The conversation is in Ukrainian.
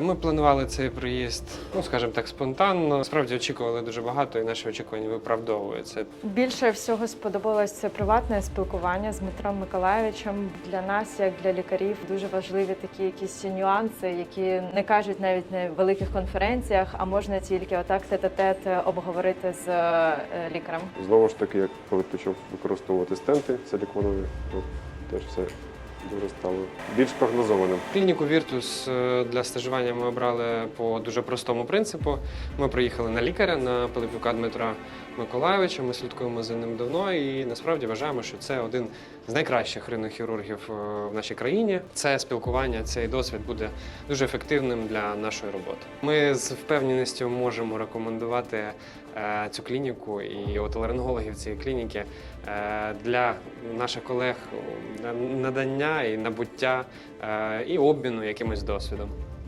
Ми планували цей приїзд, ну скажімо так, спонтанно. Справді очікували дуже багато, і наші очікування виправдовуються. Більше всього сподобалось це приватне спілкування з Дмитром Миколаєвичем. Для нас, як для лікарів, дуже важливі такі якісь нюанси, які не кажуть навіть на великих конференціях, а можна тільки отак тет-а-тет обговорити з е, лікарем. Знову ж таки, як коли почав використовувати стенти силіконові, то теж все дуже стало більш прогнозованим. Клініку Віртус е, для стажування ми обрали по дуже простому принципу. Ми приїхали на лікаря на Пилипюка Дмитра Миколаєвича. Ми слідкуємо за ним давно і насправді вважаємо, що це один з найкращих ринохірургів е, в нашій країні. Це спілкування, цей досвід буде дуже ефективним для нашої роботи. Ми з впевненістю можемо рекомендувати е, цю клініку і отоларингологів цієї клініки для наших колег е, і набуття е, і обміну якимось досвідом.